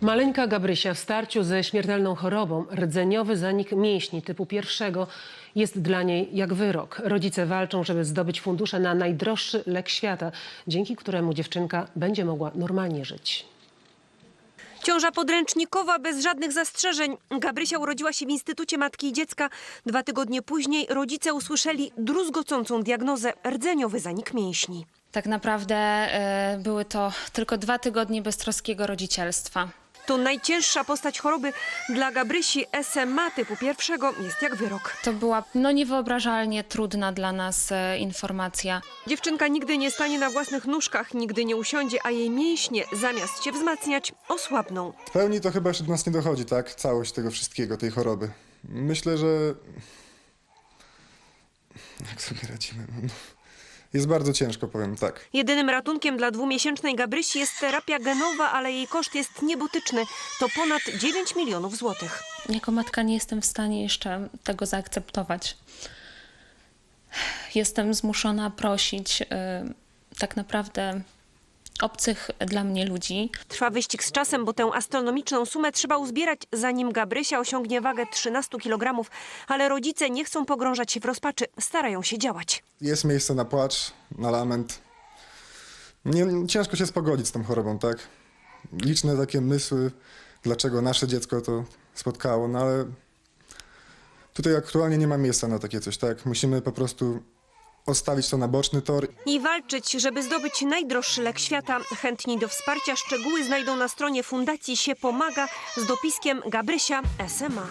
Maleńka Gabrysia w starciu ze śmiertelną chorobą, rdzeniowy zanik mięśni typu pierwszego, jest dla niej jak wyrok. Rodzice walczą, żeby zdobyć fundusze na najdroższy lek świata, dzięki któremu dziewczynka będzie mogła normalnie żyć. Ciąża podręcznikowa bez żadnych zastrzeżeń. Gabrysia urodziła się w Instytucie Matki i Dziecka. Dwa tygodnie później rodzice usłyszeli druzgocącą diagnozę rdzeniowy zanik mięśni. Tak naprawdę e, były to tylko dwa tygodnie beztroskiego rodzicielstwa. To najcięższa postać choroby dla Gabrysi SMA typu pierwszego jest jak wyrok. To była no, niewyobrażalnie trudna dla nas e, informacja. Dziewczynka nigdy nie stanie na własnych nóżkach, nigdy nie usiądzie, a jej mięśnie zamiast się wzmacniać osłabną. W pełni to chyba jeszcze do nas nie dochodzi, tak? Całość tego wszystkiego, tej choroby. Myślę, że... Jak sobie radzimy? No, Jest bardzo ciężko, powiem tak. Jedynym ratunkiem dla dwumiesięcznej Gabrysi jest terapia genowa, ale jej koszt jest niebotyczny. To ponad 9 milionów złotych. Jako matka nie jestem w stanie jeszcze tego zaakceptować. Jestem zmuszona prosić e, tak naprawdę obcych dla mnie ludzi, Trwa wyścig z czasem, bo tę astronomiczną sumę trzeba uzbierać, zanim Gabrysia osiągnie wagę 13 kg. Ale rodzice nie chcą pogrążać się w rozpaczy, starają się działać. Jest miejsce na płacz, na lament. Nie, ciężko się spogodzić z tą chorobą, tak? Liczne takie mysły, dlaczego nasze dziecko to spotkało, no ale tutaj aktualnie nie ma miejsca na takie coś, tak? Musimy po prostu odstawić to na boczny tor I walczyć, żeby zdobyć najdroższy lek świata. Chętni do wsparcia szczegóły znajdą na stronie Fundacji się pomaga z dopiskiem Gabrysia SMA.